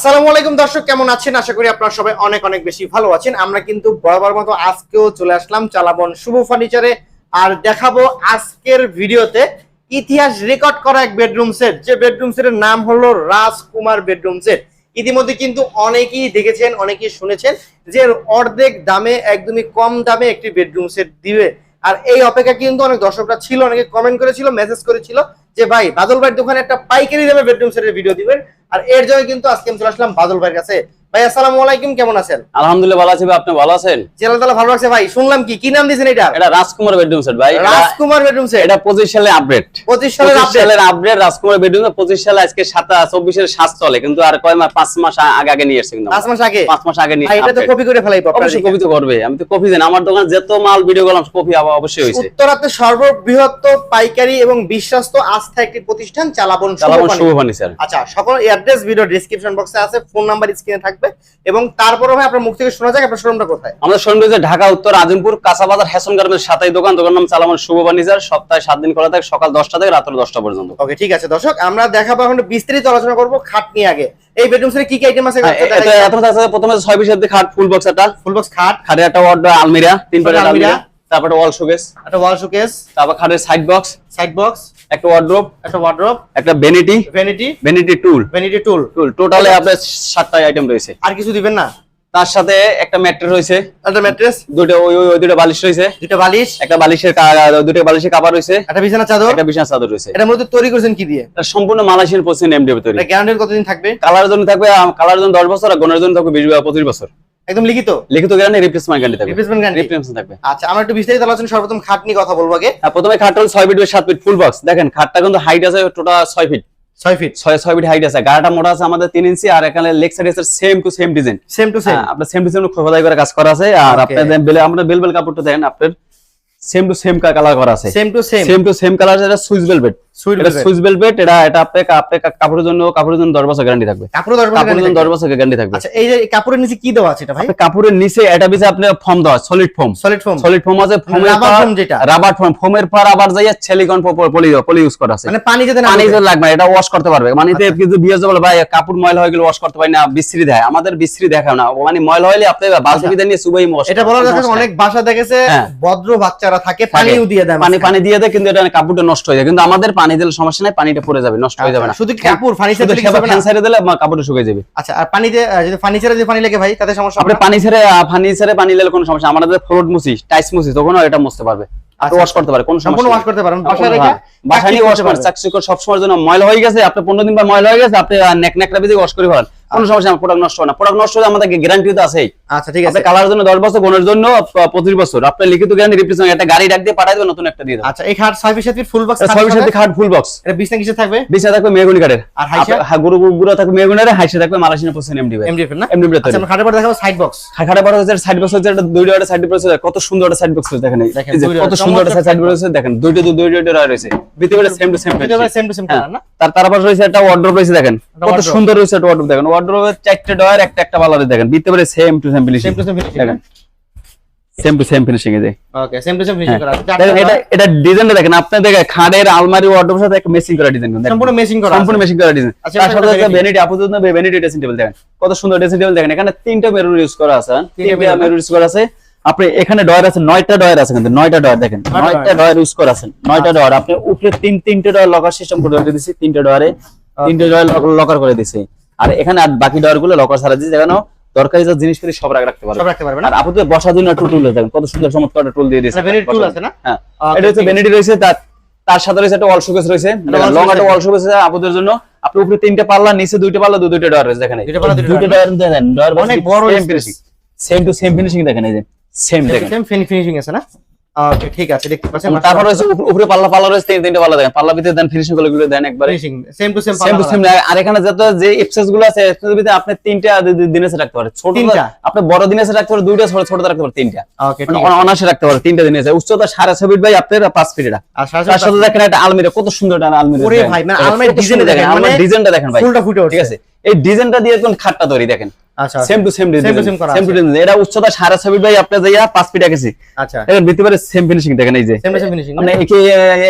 আসসালামু আলাইকুম দর্শক, কেমন আছেন? আশা করি আপনারা সবাই অনেক অনেক বেশি ভালো আছেন। আমরা কিন্তু বরাবর মতো আজকেও চলে আসলাম চালাবন শুভ ফার্নিচারে। আর দেখাবো আজকের ভিডিওতে ইতিহাস রেকর্ড করা এক বেডরুম সেট। যে বেডরুম সেটের নাম হলো রাজকুমার বেডরুম সেট। ইতিমধ্যে কিন্তু অনেকেই দেখেছেন, অনেকেই শুনেছেন যে অর্ধেক দামে, একদমই কম দামে একটি বেডরুম সেট দিবে আর এই অপেক্ষা কিন্তু অনেক দর্শকরা ছিল, অনেকে কমেন্ট করেছিল মেসেজ করেছিল যে, ভাই, বাদল ভাইয়ের দোকানে একটা পাইকারি দামে বেডরুম সেটের ভিডিও দিবেন। আর এর জন্য কিন্তু আজকে আমি চলে আসলাম বাদল ভাইয়ের কাছে। ভাই আসসালামু আলাইকুম কেমন আছেন? আলহামদুলিল্লাহ ভালো আছি ভাই আপনি ভালো আছেন? তালা ভালো লাগছে ভাই শুনলাম কি? কি নাম দিয়েছেন এটা? এটা রাজকুমার বেডরুম সেট ভাই। রাজকুমার বেডরুম সেট এটা পঁচিশ সালে আপডেট পঁচিশ সালের আপডেট সালের আপডেট রাজকুমার বেডরুম পঁচিশ সালে আজকে সাত চব্বিশের সাত চলে কিন্তু আর কয় মাস পাঁচ মাস আগে আগে নিয়ে এসছে কিন্তু পাঁচ মাস আগে? পাঁচ মাস আগে নিয়ে ভাই এটা তো কপি করে ফেলাই অবশ্যই কপি তো করবে আমি তো কপি দেন আমার দোকানে যত মাল ভিডিও করলাম কপি আবার অবশ্যই হয়েছে। উত্তরাতে সর্ববৃহৎ পাইকারি এবং বিশ্বস্ত আস্থা একটি প্রতিষ্ঠান চালাবন শুভ শুভ ফার্নিচার আচ্ছা সকল অ্যাড্রেস ভিডিও ডেসক্রিপশন বক্সে আছে ফোন নাম্বার স্ক্রিনে থাকবে। এবং তারপরে ভাই আপনার মুখ থেকে শোনা যাক আপনার শোরুমটা কোথায়। আমরা শোরুম রয়েছে ঢাকা উত্তর আজিমপুর কাঁচাবাজার গার্মেন্টস সাতাই দোকান। দোকান নাম চালামান শুভ বাণিজার সপ্তাহে সাত দিন খোলা থাকে সকাল দশটা থেকে রাত্র দশটা পর্যন্ত। ওকে ঠিক আছে দর্শক আমরা দেখাবো এখন বিস্তারিত আলোচনা করব খাট নিয়ে আগে। এই বেডরুম সেটে কি কি আইটেম আছে হ্যাঁ, এটা আছে প্রথমে ছয় পিসের খাট ফুল বক্স একটা। ফুল বক্স খাট। খাটের একটা আলমিরা তিন পাটের আলমিরা। তারপরে ওয়াল শোকেস একটা ওয়াল শোকেস তারপর খাটের সাইড বক্স সাইড বক্স একটা ওয়ার্ড্রোপ একটা ওয়ার্ড্রপ একটা vanity vanity vanity stool vanity stool stool টোটালে আপনার সাতটা আইটেম রয়েছে। আর কিছু দিবেন না? তার সাথে একটা ম্যাট্রেস রয়েছে। একটা ম্যাট্রেস? দুটো ওই ওই- দুটো বালিশ রয়েছে। দুটো বালিশ? একটা বালিশের দুটো বালিশের কাবার রয়েছে। একটা বিছানা চাদর? একটা বিছানা চাদর রয়েছে। এটা মূলত তৈরি করেছেন কি দিয়ে? এটা সম্পূর্ণ মালয়েশিয়ান পশ্চিম এমডিএ তৈরি। গ্যারান্টি কতদিন থাকবে? কালার জন্য থাকবে কালার জন্য দশ বছর আর গনের জন্য থাকবে বিশ বা পঁচিশ বছর। একদম লিখিত? লিখিত গ্যারান্টি রিপ্লেসমেন্ট গ্যারান্টি থাকবে। রিপ্লেসমেন্ট গ্যারান্টি রিপ্লেসমেন্ট থাকবে। আচ্ছা আমরা একটু বিস্তারিত আলোচনা সর্বপ্রথম খাট নিয়ে কথা বলব আগে। আর প্রথমে খাটটা হলো ছয় ফিট সাত ফিট ফুল বক্স দেখেন খাটটা কিন্তু হাইট আছে টোটাল ছয় ফিট ছয় ফিট ছয় ছয় ফিট হাইট আছে। গাড়াটা মোটা আছে আমাদের তিন ইঞ্চি আর এখানে লেগ সাইড আছে same to same design same to same হ্যাঁ, আপনার সেম সেম খোদাই করে কাজ করা আছে আর. আপনার বেলে আমরা বেল বেল কাপড়টা দেখেন আপনার সেম টু সেম কালার করা আছে। Same to same same to same colour এটা সুইস বেলভেট সুইট এটা এটা এটা আপনি আপনি কাপড়ের জন্য কাপড়ের জন্য 10 বছর গ্যারান্টি থাকবে। কাপড় কাপড়ের জন্য বছর 10 বছর গ্যারান্টি থাকবে। আচ্ছা এই যে কাপড়ের নিচে কি দেওয়া আছে এটা ভাই? কাপড়ের নিচে এটা বিছে আপনি ফর্ম দেওয়া solid form solid foam solid form আছে ফর্মের রাবার পর যেটা। রাবার ফর্ম ফর্মের পর আবার যাইয়া সিলিকন পলি পলি ইউজ করা আছে। মানে পানি যাতে না পানি ঢোকে। লাগবে এটা ওয়াশ করতে পারবে। মানিতে আচ্ছা। কিন্তু বিয়ে বলে ভাই কাপড় ময়লা হয়ে গেলে ওয়াশ করতে পারি না বিশ্রী দেয় আমাদের বিশ্রী দেখাও না। মানে ময়লা হলে আপনি বিদে নিয়ে সুবাই ওয়াশ এটা বলা যাচ্ছে অনেক বাসা দেখেছে হ্যাঁ। ভদ্র বাচ্চারা থাকে পানিও দিয়ে দেয় পানি পানি দিয়ে দেয় কিন্তু এটা কাপড়টা নষ্ট হয়ে যায়। কিন্তু আমাদের পানি দিলে সমস্যা নাই পানিটা পড়ে যাবে নষ্ট হয়ে যাবে না। আচ্ছা, শুধু কাপড় ফার্নিচার দিলে সেবা ফ্যান সাইডে দিলে কাপড়টা শুকিয়ে যাবে। আচ্ছা আর পানিতে যদি ফার্নিচারে যদি পানি লাগে ভাই তাতে সমস্যা আপনি পানি ছেড়ে ফার্নিচারে পানি দিলে কোনো সমস্যা আমাদের ফ্লোর মুছি টাইস মুছি তখন এটা মুছতে পারবে। আর ওয়াশ করতে পারে কোনো সমস্যা ওয়াশ করতে পারেন বাসায় রেখে হ্যাঁ, বাসায় নিয়ে ওয়াশ করতে করে পারবেন। চাকরি করে সবসময়ের জন্য ময়লা হয়ে গেছে আপনি পনেরো দিন পর ময়লা হয়ে গেছে আপনি নেক নেকড়া বেজে ওয়াশ করে ফেলেন। কোনো সমস্যা প্রোডাক্ট নষ্ট হয় না। প্রোডাক্ট নষ্ট হলে আমাদের গ্যারান্টি তো আছেই। আচ্ছা ঠিক আছে। কালার জন্য দশ বছর বোনের জন্য পঁচিশ বছর। আপনার লিখিত গ্যারান্টি রিপ্লেসমেন্ট একটা গাড়ি ডাক দিয়ে পাঠাই দেবেন নতুন একটা দিয়ে দেবেন। আচ্ছা এই খাট সাত ফিট ফুল বক্স ছয় সাথে খাট ফুল বক্স এটা বিছনা কিসে থাকবে? বিছানা থাকবে মেগুনি কাঠের। আর হাইসা? হ্যাঁ গুরু গুরু থাকবে মেগুনের হাইসে থাকবে মালয়েশিয়ান পশ্চিম এমডি এমডিএফ না? এমডি আচ্ছা আমরা খাটের পর দেখাবো সাইড বক্স খাটের বড় হচ্ছে সাইড বক্স হচ্ছে একটা দুইটা একটা সাইড বক্স কত সুন্দর একটা সাইড বক্স দেখেন। এই দেখেন, এই যে কত সুন্দর একটা সাইড বক্স দেখেন দুইটা দুইটা রয়েছে। ভিতরে same to same same to same হ্যাঁ। কালার না? তার তারপর রয়েছে একটা রয়েছে দেখেন। কত সুন্দর রয়েছে একটা দেখেন। চারটে ডয়ার একটা একটা বালারে দেখেন। ভিতরে to same to same finishing দেখেন। Same to same finishing A okay same to same finishing হ্যাঁ। করা আছে। এটা এটা ডিজাইনটা দেখেন। আপনি দেখেন খাটের আলমারি ওয়ার্ড্রপের সাথে একটা মেসিং করা ডিজাইন সম্পূর্ণ মেশিং করা সম্পূর্ণ মেশিং করা ডিজাইন তার এটা সাথে একটা একটা ভ্যানিটি আপাতত না ভ্যানিটি ড্রেসিং টেবিল দেখেন। কত সুন্দর ড্রেসিং টেবিল দেখেন। এখানে তিনটা মেরুর ইউজ করা আছে হ্যাঁ? তিনটা তিনটা মেরুর ইউজ করা আছে। আপনি এখানে ডয়ার আছে নয়টা ডয়ার আছে কিন্তু নয়টা ডয়ার দেখেন নয়টা ডয়ার ইউজ করা আছে নয়টা ডয়ার আপনি উপরে তিন তিনটে ডয়ার লকার সিস্টেম করে দিছি তিনটে ডয়ারে তিনটে ডয়ার লকার করে দিছি। আর এখানে আর বাকি ডয়ারগুলো লকার ছাড়া দিয়েছি যেন দরকারি যা জিনিসপত্র সব রাখ- রাখতে পারবে সব রাখতে পারবে না? আর আপাতত বসার জন্য একটা টুল দেখেন কত সুন্দর চমৎকার টুল দিয়ে দিয়েছে এটা ভ্যানিটি টুল আছে না? হ্যাঁ। এটা হচ্ছে আছে। রয়েছে তার তার সাথে রয়েছে একটা ওয়াল শোকেস রয়েছে। লং একটা। ওয়াল শোকেস আছে আপুদের জন্য। আপনি উপরে তিনটে পাল্লা নিচে দুইটা পাল্লা দু দুইটা ডয়ার রয়েছে দেখেন। দুইটা ডয়ার দেখেন ডয়ার অনেক বড়। সেম টু সেম ফিনিশিং দেখেন এই যে। সেম দেখেন। সেম ফিনিশিং আছে না? ওকে ঠিক আছে দেখতে পাচ্ছেন তারপর রয়েছে উপরে পাল্লা পাল্লা রয়েছে তিন তিনটে পাল্লা দেখেন। পাল্লা ভিতরে দেন ফিনিশিংগুলো গুলো দেন একবারে। Finishing same to same same to same আর এখানে যত যে এপসেসগুলো আছে এপসেস ভিতরে আপনি তিনটা দিনে রাখতে পারেন। ছোট? আপনি বড় দিনে রাখতে পারেন দুইটা ছোট ছোট রাখতে পারে তিনটা। ওকে মানে ঠিক আছে। অনায়াসে রাখতে পারে তিনটা দিনে উচ্চতা সাড়ে ছয় ফিট বাই আপনার পাঁচ ফিট এটা। আর সাথে তার সাথে দেখেন একটা আলমিরা কত সুন্দর একটা আলমিরা ওরে দেখেন। ভাই, মানে কত ডিজাইনটা দেখেন, আলমারির মানে ডিজাইনটা দেখেন ভাই। ফুলটা ফুটে ঠিক আছে? এই ডিজাইনটা দিয়ে কোন খাটটা তৈরি দেখেন। আচ্ছা same to same Same to same same to এটা উচ্চতা সাড়ে ছয় আপনি যাইয়া পাঁচ ফিট গেছি আচ্ছা। এর ভিতরে সেম ফিনিশিং দেখেন এই যে। সেম সেম ফিনিশিং আপনি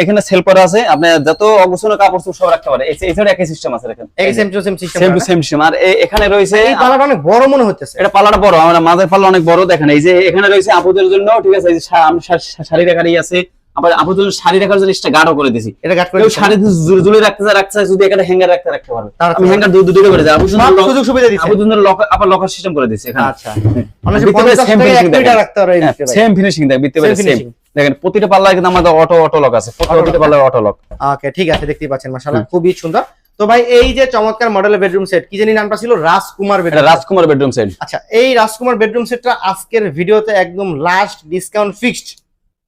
এখানে সেল করা আছে। আপনি যত অগুছানো কাপড় সব রাখতে পারে এই এছাড়া একই সিস্টেম আছে দেখেন। এই same to same system same to same system আর এখানে রয়েছে এই পালাটা অনেক বড় মনে হচ্ছে এটা বড়। আমরা মাঝের পাল্লা অনেক বড় দেখেন। এই যে এখানে রয়েছে আপুদের জন্য ঠিক আছে? এই যে শাড়ি রাখারই আছে। আবার জন্য শাড়ি রাখার জন্য গাঢ় করে দিছি। এটা গাট করে। শাড়ি ঝুলে রাখতে চায় রাখতে চায় যদি এখানে হ্যাঙ্গার রাখতে রাখতে পারবে। আমি হ্যাঙ্গার দুই দুটো করে দিই। সুযোগ সুবিধা জন্য লক আবার লকার সিস্টেম করে দিছি এখানে। আচ্ছা। অনেক ভিতরে 50 same থেকে finishing 1 মিটার দেখেন। রাখতে। সেম ফিনিশিং দেখ সেম দেখেন প্রতিটা পাল্লায় কিন্তু আমাদের অটো অটো লক আছে। প্রতিটা। পাল্লায় অটো লক ওকে ঠিক আছে দেখতেই পাচ্ছেন মাশাআল্লাহ খুবই সুন্দর। তো ভাই এই যে চমৎকার মডেলের বেডরুম সেট কি জানি নামটা ছিল? রাজকুমার এটা বেডরুম রাজকুমার বেডরুম সেট আচ্ছা এই রাজকুমার বেডরুম সেটটা আজকের ভিডিওতে একদম লাস্ট ডিসকাউন্ট ফিক্সড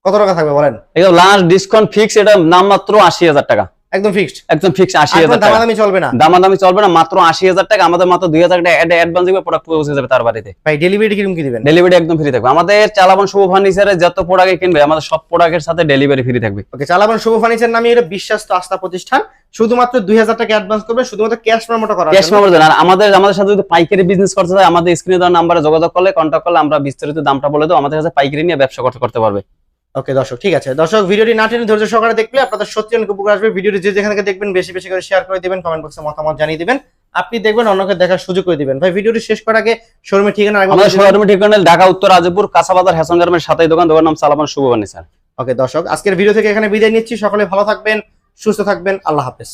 কত টাকা থাকবে বলেন? এটা লাস্ট ডিসকাউন্ট ফিক্স এটা নাম মাত্র আশি হাজার টাকা। একদম ফিক্সড একদম ফিক্স আশি আর হাজার টাকা। দামাদামি চলবে না? দামাদামি চলবে না মাত্র আশি হাজার টাকা আমাদের মাত্র দুই হাজার টাকা অ্যাডভান্স দিবে প্রোডাক্ট পৌঁছে যাবে তার বাড়িতে। ভাই ডেলিভারি কীরকম কি দিবেন? ডেলিভারি একদম ফ্রি থাকবে। আমাদের চালাবন শুভ ফার্নিচারে যত প্রোডাক্ট কিনবে আমাদের সব প্রোডাক্টের সাথে ডেলিভারি ফ্রি থাকবে। ওকে চালাবেন শুভ ফার্নিচার নামে এটা বিশ্বাস্ত আস্থা প্রতিষ্ঠান। শুধুমাত্র দুই হাজার টাকা অ্যাডভান্স করবে শুধুমাত্র ক্যাশ মেমোটা করা ক্যাশ মেমোরি দেন। আর আমাদের আমাদের সাথে যদি পাইকারি বিজনেস করতে চায় আমাদের স্ক্রিনে দেওয়া নাম্বারে যোগাযোগ করলে কন্ট্যাক্ট করলে আমরা বিস্তারিত দামটা বলে দেবো। আমাদের কাছে পাইকারি নিয়ে ব্যবসা করতে পারবে। ওকে দর্শক ঠিক আছে। দর্শক ভিডিওটি না টেনে ধৈর্য সহকারে দেখলে আপনাদের সত্যি অনেক উপকার আসবে। ভিডিওটি যে যেখান থেকে দেখবেন বেশি বেশি করে শেয়ার করে দিবেন কমেন্ট বক্সে মতামত জানিয়ে দিবেন। আপনি দেখবেন অন্যকে দেখার সুযোগ করে দিবেন। ভাই ভিডিওটি শেষ করার আগে শোরুমের ঠিকানা আমাদের শোরুমের ঠিকানা ঢাকা উত্তর রাজপুর কাঁচাবাজার হ্যাসন গ্রামের সাথে দোকান। দোকান নাম সালামান শুভ স্যার। ওকে দর্শক আজকের ভিডিও থেকে এখানে বিদায় নিচ্ছি। সকলে ভালো থাকবেন সুস্থ থাকবেন। আল্লাহ হাফেজ।